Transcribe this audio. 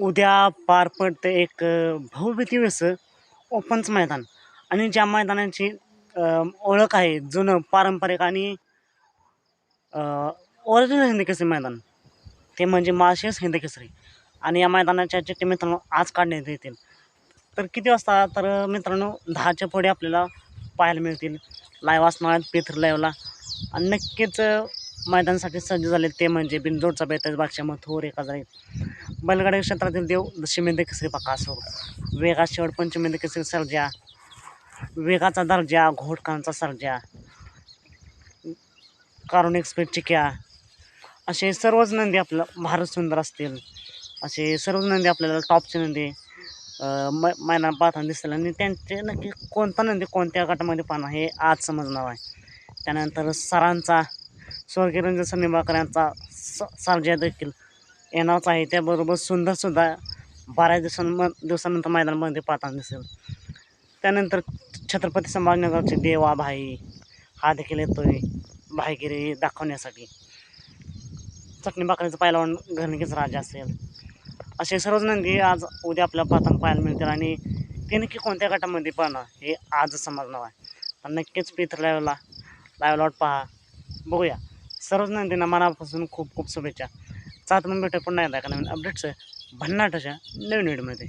उद्या पार पडतं एक अ, भव्य दिवस ओपनचं मैदान. आणि ज्या मैदानाची ओळख आहे जुनं पारंपरिक आणि ओरिजिनल हिंदकेसरी मैदान ते म्हणजे माळशेस हिंदकेसरी आणि या मैदानाच्या चिठ्ठी मित्रांनो आज काढण्यात येतील. तर किती वाजता? तर मित्रांनो दहाच्या पुढे आपल्याला पाहायला मिळतील. लाईव्ह असणार आहेत पेथर लाईव्हला आणि नक्कीच मैदानासाठी सज्ज झाले ते म्हणजे बिनजोडचा बेताज बादशाह मथुर एका जाईल बैलगाडी क्षेत्रातील देव दशमेंद केसरी बकासूर वेगा शेवट पंचमेंद केसरी सर्जा वेगाचा दर्जा घोडकांचा सर्जा कारुण एक्सप्रेस चिक्या. असे सर्वच नंदी आपलं भारत सुंदर असतील. असे सर्वच नंदी आपल्याला टॉपचे नंदी अं, मै मैदान पाहताना दिसतील. आणि त्यांचे नक्की कोणता नंदी कोणत्या गटामध्ये पाहणं हे आज समजणार आहे. त्यानंतर सरांचा स्वर्गीय रंजन सर निंबाळकर यांचा स सर्जा देखील येणारच आहे. त्याबरोबर सुंदरसुद्धा बऱ्याच दिवसां दिवसानंतर मैदानामध्ये पाहताना दिसेल. त्यानंतर छत्रपती संभाजीनगरचे देवा भाई हा देखील येतोय भाईगिरी दाखवण्यासाठी. चटणी भाकरीचं पहिलवान घरणीकीच राजा असेल. असे सर्वच नंदी आज उद्या आपल्या पाहताना पाहायला मिळतील आणि ते नक्की कोणत्या गटामध्ये पाहणं हे आज समजणार आहे. नक्कीच पित्र लावला लाईव्ह लॉट पहा. बघूया. सर्वच नंदींना मनापासून खूप खूप शुभेच्छा. चात मग भेटू पुन्हा एकदा एका नवीन अपडेट्स भन्नाटाच्या नवीन व्हिडिओमध्ये